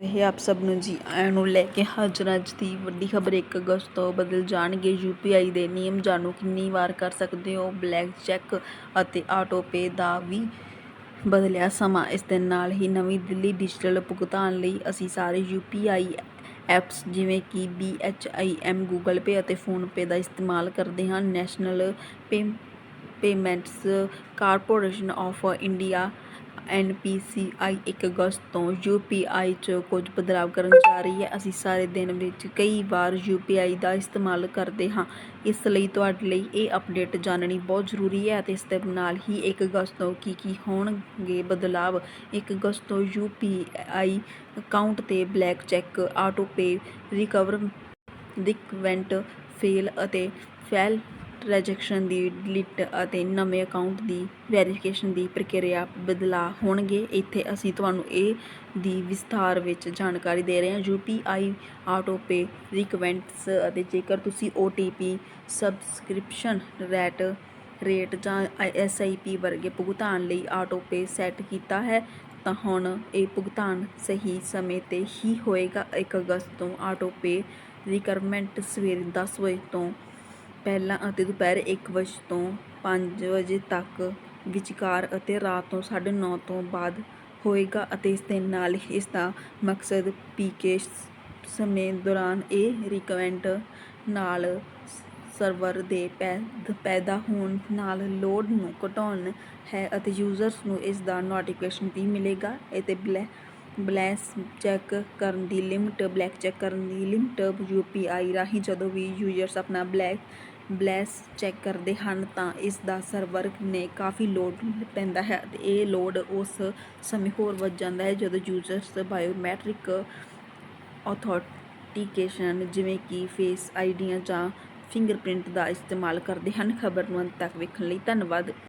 ਇਹ ਆਪ ਸਭ ਨੂੰ ਜੀ ਆਇਆਂ ਨੂੰ ਲੈ ਕੇ ਹਾਜ਼ਰ ਅੱਜ ਦੀ ਵੱਡੀ ਖਬਰ 1 ਅਗਸਤ ਤੋਂ ਬਦਲ ਜਾਣਗੇ। ਯੂਪੀਆਈ ਦੇ ਨਿਯਮ ਜਾਣੋ ਕਿੰਨੀ ਵਾਰ ਕਰ ਸਕਦੇ ਹੋ। ਬਲੈਕ ਚੈੱਕ ਅਤੇ ਆਟੋ ਪੇ ਦਾ ਵੀ ਬਦਲਿਆ ਸਮਾਂ। ਇਸ ਦੇ ਨਾਲ ਹੀ ਨਵੀਂ ਦਿੱਲੀ ਡਿਜੀਟਲ ਭੁਗਤਾਨ ਲਈ ਅਸੀਂ ਸਾਰੇ ਯੂਪੀਆਈ ਐਪਸ ਜਿਵੇਂ ਕਿ BHIM ਗੂਗਲ ਪੇ ਅਤੇ ਫੋਨਪੇ ਦਾ ਇਸਤੇਮਾਲ ਕਰਦੇ ਹਾਂ। National Pay Payments Corporation of India N P C I 1 ਅਗਸਤ ਤੋਂ ਯੂ ਪੀ ਆਈ 'ਚ ਕੁਝ ਬਦਲਾਅ ਕਰਨ ਜਾ ਰਹੀ ਹੈ। ਅਸੀਂ ਸਾਰੇ ਦਿਨ ਵਿੱਚ ਕਈ ਵਾਰ ਯੂ ਪੀ ਆਈ ਦਾ ਇਸਤੇਮਾਲ ਕਰਦੇ ਹਾਂ। ਇਸ ਲਈ ਤੁਹਾਡੇ ਲਈ ਇਹ ਅਪਡੇਟ ਜਾਣਨੀ ਬਹੁਤ ਜ਼ਰੂਰੀ ਹੈ ਅਤੇ ਇਸ ਦੇ ਨਾਲ ਹੀ 1 ਅਗਸਤ ਤੋਂ ਕੀ ਕੀ ਹੋਣਗੇ ਬਦਲਾਵ। 1 ਅਗਸਤ ਤੋਂ ਯੂ ਪੀ ਆਈ ਅਕਾਊਂਟ ਤੇ balance check, auto pay, recover recurrent fail ਅਤੇ ਫੈਲ ਟ੍ਰਾਂਜੈਕਸ਼ਨ ਦੀ ਡਿਲੀਟ ਅਤੇ ਨਵੇਂ ਅਕਾਊਂਟ ਦੀ ਵੈਰੀਫਿਕੇਸ਼ਨ ਦੀ ਪ੍ਰਕਿਰਿਆ ਬਦਲਾਅ ਹੋਣਗੇ। ਇੱਥੇ ਅਸੀਂ ਤੁਹਾਨੂੰ ਇਹ ਦੀ ਵਿਸਥਾਰ ਵਿੱਚ ਜਾਣਕਾਰੀ ਦੇ ਰਹੇ ਹਾਂ। ਯੂਪੀਆਈ ਆਟੋ ਪੇ ਰਿਕਵੈਂਟਸ ਅਤੇ ਜੇਕਰ ਤੁਸੀਂ OTP ਸਬਸਕ੍ਰਿਪਸ਼ਨ ਰੈਟ ਰੇਟ ਜਾਂ ਐਸਆਈਪੀ ਵਰਗੇ ਭੁਗਤਾਨ ਲਈ ਆਟੋ ਪੇ ਸੈੱਟ ਕੀਤਾ ਹੈ, ਤਾਂ ਹੁਣ ਇਹ ਭੁਗਤਾਨ ਸਹੀ ਸਮੇਂ ਤੇ ਹੀ ਹੋਏਗਾ। 1 ਅਗਸਤ ਤੋਂ ਆਟੋ ਪੇ ਰਿਕਰਮੈਂਟ ਸਵੇਰੇ 10 ਵਜੇ ਤੋਂ ਪਹਿਲਾਂ ਅਤੇ ਦੁਪਹਿਰ ਇੱਕ ਵਜੇ ਤੋਂ ਪੰਜ ਵਜੇ ਤੱਕ ਵਿਚਕਾਰ ਅਤੇ ਰਾਤ ਤੋਂ 9:30 ਤੋਂ ਬਾਅਦ ਹੋਏਗਾ ਅਤੇ ਇਸ ਦੇ ਨਾਲ ਹੀ ਇਸ ਦਾ ਮਕਸਦ ਪੀਕੇ ਸਮੇਂ ਦੌਰਾਨ ਇਹ ਰਿਕਵੈਂਟ ਨਾਲ ਸਰਵਰ ਦੇ ਪੈ- ਪੈਦਾ ਹੋਣ ਨਾਲ ਲੋਡ ਨੂੰ ਘਟਾਉਣ ਹੈ ਅਤੇ ਯੂਜ਼ਰਸ ਨੂੰ ਇਸ ਦਾ ਨੋਟੀਫਿਕੇਸ਼ਨ ਵੀ ਮਿਲੇਗਾ ਅਤੇ ਬਲੈ, ਬਲੈਂਸ ਚੈੱਕ ਕਰਨ ਦੀ ਲਿਮਟ ਬਲੈਕ ਚੈੱਕ ਕਰਨ ਦੀ ਲਿਮਟ ਯੂਪੀਆਈ ਰਾਹੀਂ ਜਦੋਂ ਵੀ ਯੂਜ਼ਰਸ ਆਪਣਾ ਬਲੈਕ ਬਲੈਸ ਚੈੱਕ ਕਰਦੇ ਹਨ ਤਾਂ ਇਸ ਦਾ ਸਰਵਰ ਨੇ ਕਾਫੀ ਲੋਡ ਪੈਂਦਾ ਹੈ ਅਤੇ ਇਹ ਲੋਡ ਉਸ ਸਮੇਂ ਹੋਰ ਵੱਧ ਜਾਂਦਾ ਹੈ ਜਦੋਂ ਯੂਜ਼ਰਸ ਬਾਇਓਮੈਟ੍ਰਿਕ ਅਥੈਂਟੀਕੇਸ਼ਨ ਜਿਵੇਂ ਕਿ ਫੇਸ ਆਈਡੀਆਂ ਜਾਂ ਫਿੰਗਰਪ੍ਰਿੰਟ ਦਾ ਇਸਤੇਮਾਲ ਕਰਦੇ ਹਨ। ਖਬਰ ਨੂੰ ਅੰਤ ਤੱਕ ਵੇਖਣ ਲਈ ਧੰਨਵਾਦ।